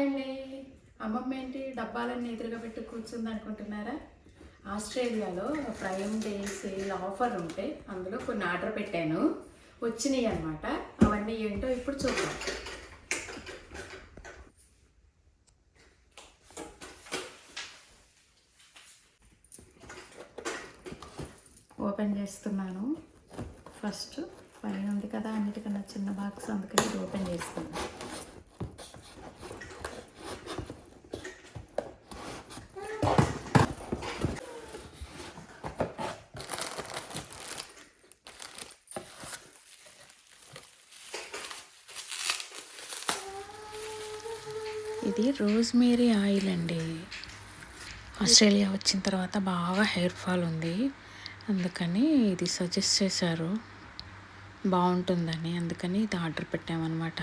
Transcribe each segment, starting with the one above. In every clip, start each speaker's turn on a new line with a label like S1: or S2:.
S1: Hi అండి. అమ్మమ్మ ఏంటి? డబ్బాలన్నీ ఎదురుగా పెట్టి కూర్చుంది అనుకుంటున్నారా? ఆస్ట్రేలియాలో ప్రైమ్ డే సేల్ ఆఫర్ ఉంటే అందులో కొన్ని ఆర్డర్ పెట్టాను. వచ్చినాయి అనమాట అవన్నీ ఏంటో ఇప్పుడు చూద్దాం. ఓపెన్ చేస్తున్నాను. ఫస్ట్ పైన ఉంది కదా అన్నిటికన్నా చిన్న బాక్స్ అందుకని ఓపెన్ చేస్తున్నాను. ఇది రోజ్మేరీ ఆయిల్ అండి. ఆస్ట్రేలియా వచ్చిన తర్వాత బాగా హెయిర్ ఫాల్ ఉంది. అందుకని ఇది సజెస్ట్ చేశారు. బాగుంటుందని అందుకని ఇది ఆర్డర్ పెట్టామన్నమాట.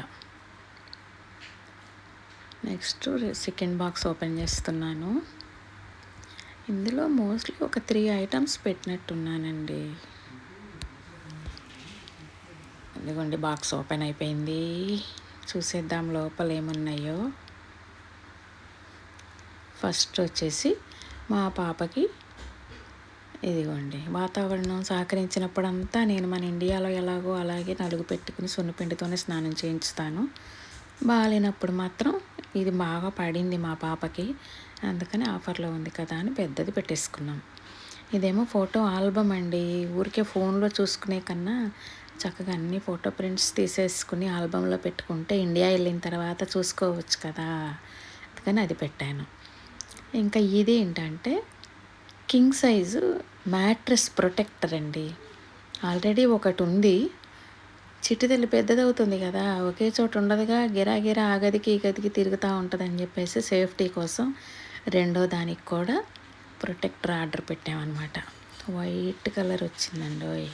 S1: నెక్స్ట్ సెకండ్ బాక్స్ ఓపెన్ చేస్తున్నాను. ఇందులో మోస్ట్లీ ఒక త్రీ ఐటమ్స్ పెట్టినట్టున్నానండి. ఇదిగోండి బాక్స్ ఓపెన్ అయిపోయింది. చూసేద్దాం లోపల ఏమున్నాయో ఫస్ట్ వచ్చేసి మా పాపకి ఇదిగోండి వాతావరణం సహకరించినప్పుడంతా నేను మన ఇండియాలో ఎలాగో అలాగే నలుగు పెట్టుకుని సున్నపిండితోనే స్నానం చేయించుతాను. బాగాలేనప్పుడు మాత్రం ఇది బాగా పడింది మా పాపకి అందుకని ఆఫర్లో ఉంది కదా అని పెద్దది పెట్టేసుకున్నాం. ఇదేమో ఫోటో ఆల్బమ్ అండి ఊరికే ఫోన్లో చూసుకునే కన్నా చక్కగా అన్ని ఫోటో ప్రింట్స్ తీసేసుకుని ఆల్బంలో పెట్టుకుంటే ఇండియా వెళ్ళిన తర్వాత చూసుకోవచ్చు కదా అందుకని అది పెట్టాను. ఇంకా ఇది ఏంటంటే కింగ్ సైజు మ్యాట్రెస్ ప్రొటెక్టర్ అండి. ఆల్రెడీ ఒకటి ఉంది. చిట్టుతల్లి పెద్దదవుతుంది కదా ఒకే చోట ఉండదుగా గిరా గిరా ఆ గదికి ఈ గదికి తిరుగుతూ ఉంటుందని చెప్పేసి సేఫ్టీ కోసం రెండో దానికి కూడా ప్రొటెక్టర్ ఆర్డర్ పెట్టామన్నమాట. వైట్ కలర్ వచ్చిందండి ఓయ్.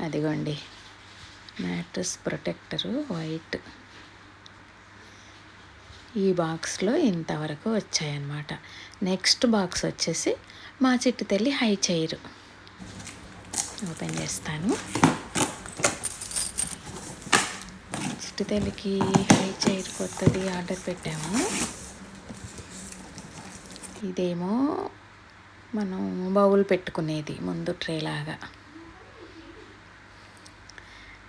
S1: అదిగోండి. Mattress protector white. ఈ బాక్స్లో ఇంతవరకు వచ్చాయన్నమాట. నెక్స్ట్ బాక్స్ వచ్చేసి మా చిట్టు తల్లి హై చైర్. ఓపెన్ చేస్తాను. చిట్టు తల్లికి హై చైర్ కొత్తది ఆర్డర్ పెట్టాము. ఇదేమో మనం బౌల్ పెట్టుకునేది ముందు ట్రే లాగా.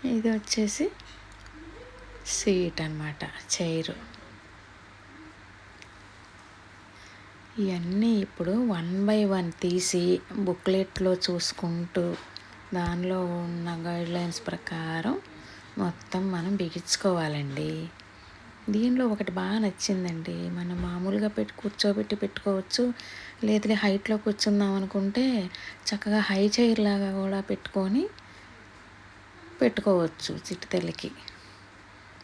S1: ఇది వచ్చేసి సీట్ అనమాట చైరు. ఇవన్నీ ఇప్పుడు వన్ బై వన్ తీసి బుక్లెట్లో చూసుకుంటూ దానిలో ఉన్న గైడ్లైన్స్ ప్రకారం మొత్తం మనం బిగించుకోవాలండి. దీనిలో ఒకటి బాగా నచ్చిందండి. మనం మామూలుగా పెట్టి కూర్చోబెట్టి పెట్టుకోవచ్చు. లేదా హైట్లో కూర్చుందాం అనుకుంటే చక్కగా హై చైర్ లాగా కూడా పెట్టుకొని పెట్టుకోవచ్చు చిట్టుతల్లికి.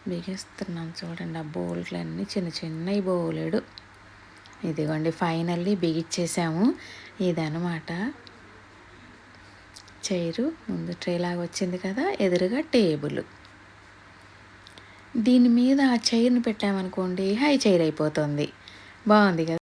S1: బిగిస్తున్నాం చూడండి ఆ బోల్ట్లన్నీ చిన్న చిన్నవి బోలెడు. ఇదిగోండి ఫైనల్లీ బిగిచ్చేసాము ఇదనమాట చైరు ముందు ట్రేలాగా వచ్చింది కదా ఎదురుగా టేబుల్. దీని మీద ఆ చైర్ని పెట్టామనుకోండి హై చైర్ అయిపోతుంది. బాగుంది కదా?